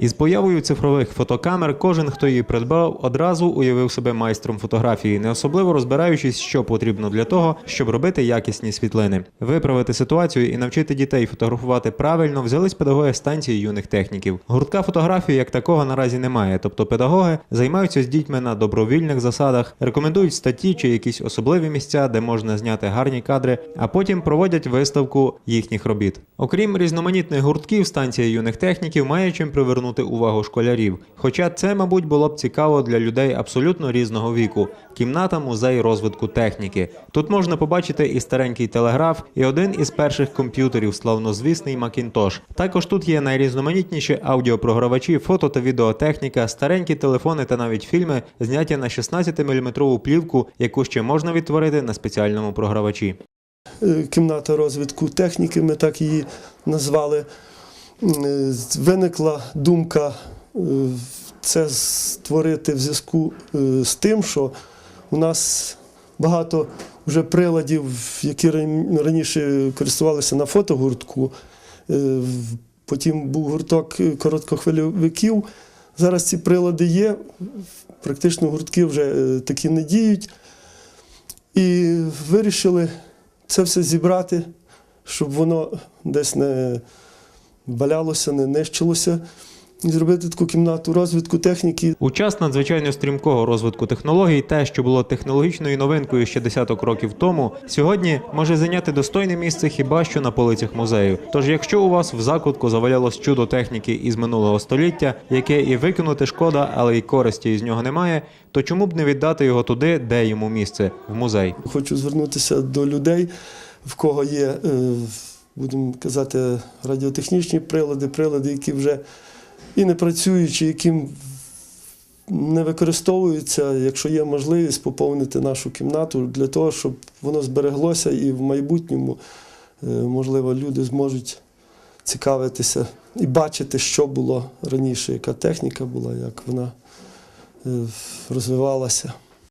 Із появою цифрових фотокамер кожен, хто її придбав, одразу уявив себе майстром фотографії, не особливо розбираючись, що потрібно для того, щоб робити якісні світлини. Виправити ситуацію і навчити дітей фотографувати правильно взялись педагоги станції юних техніків. Гуртка фотографії як такого наразі немає, тобто педагоги займаються з дітьми на добровільних засадах, рекомендують статті чи якісь особливі місця, де можна зняти гарні кадри, а потім проводять виставку їхніх робіт. Окрім різноманітних гуртків, станція юних техніків має чим привернути увагу школярів. Хоча це, мабуть, було б цікаво для людей абсолютно різного віку. Кімната музей розвитку техніки. Тут можна побачити і старенький телеграф, і один із перших комп'ютерів, славнозвісний Macintosh. Також тут є найрізноманітніші аудіопрогравачі, фото та відеотехніка, старенькі телефони та навіть фільми, зняті на 16-мм плівку, яку ще можна відтворити на спеціальному програвачі. Е, кімната розвитку техніки, ми так її назвали. Е, Виникла думка е, це створити в зв'язку е, з тим, що у нас багато вже приладів, які раніше користувалися на фотогуртку. Потім був гурток короткохвильовиків. Зараз ці прилади є, практично гуртки вже такі не діють. І вирішили це все зібрати, щоб воно десь не валялося, не нищилося. І зробити таку кімнату розвитку техніки. У час надзвичайно стрімкого розвитку технологій, те, що було технологічною новинкою ще десяток років тому, сьогодні може зайняти достойне місце хіба що на полицях музею. Тож, якщо у вас в закутку завалялось чудо техніки із минулого століття, яке і викинути шкода, але й користі із нього немає, то чому б не віддати його туди, де йому місце в музей? Хочу звернутися до людей, в кого є, е, будемо казати, радіотехнічні прилади, прилади, які вже і не працюють, чи яким не використовуються, якщо є можливість поповнити нашу кімнату для того, щоб воно збереглося і в майбутньому, е, можливо, люди зможуть цікавитися і бачити, що було раніше, яка техніка була, як вона е, розвивалася.